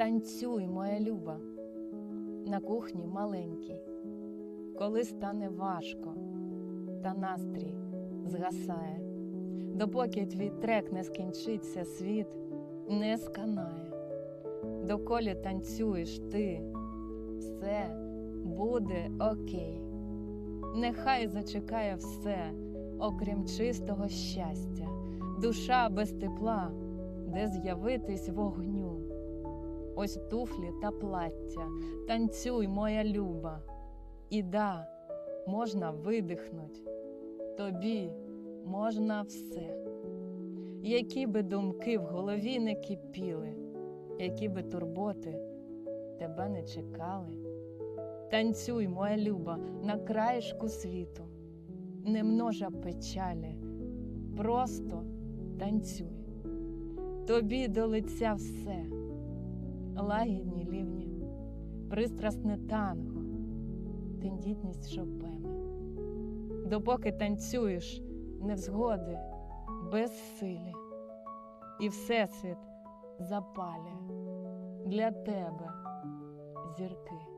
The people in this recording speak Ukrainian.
Танцюй, моя люба, на кухні маленькій, коли стане важко, та настрій згасає, допоки твій трек не скінчиться, світ не сканає. Доколі танцюєш ти, все буде окей. Нехай зачекає все, окрім чистого щастя, душа без тепла, де з'явитись вогню. Ось туфлі та плаття, танцюй, моя люба, і да, можна видихнуть, тобі можна все. Які би думки в голові не кипіли, які би турботи тебе не чекали. Танцюй, моя люба, на краєшку світу, не множа печалі, просто танцюй. Тобі до лиця все, лагідні лівні, пристрасне танго, тендітність Шопена. Допоки танцюєш невзгоди, безсилі, і Всесвіт запалює для тебе зірки.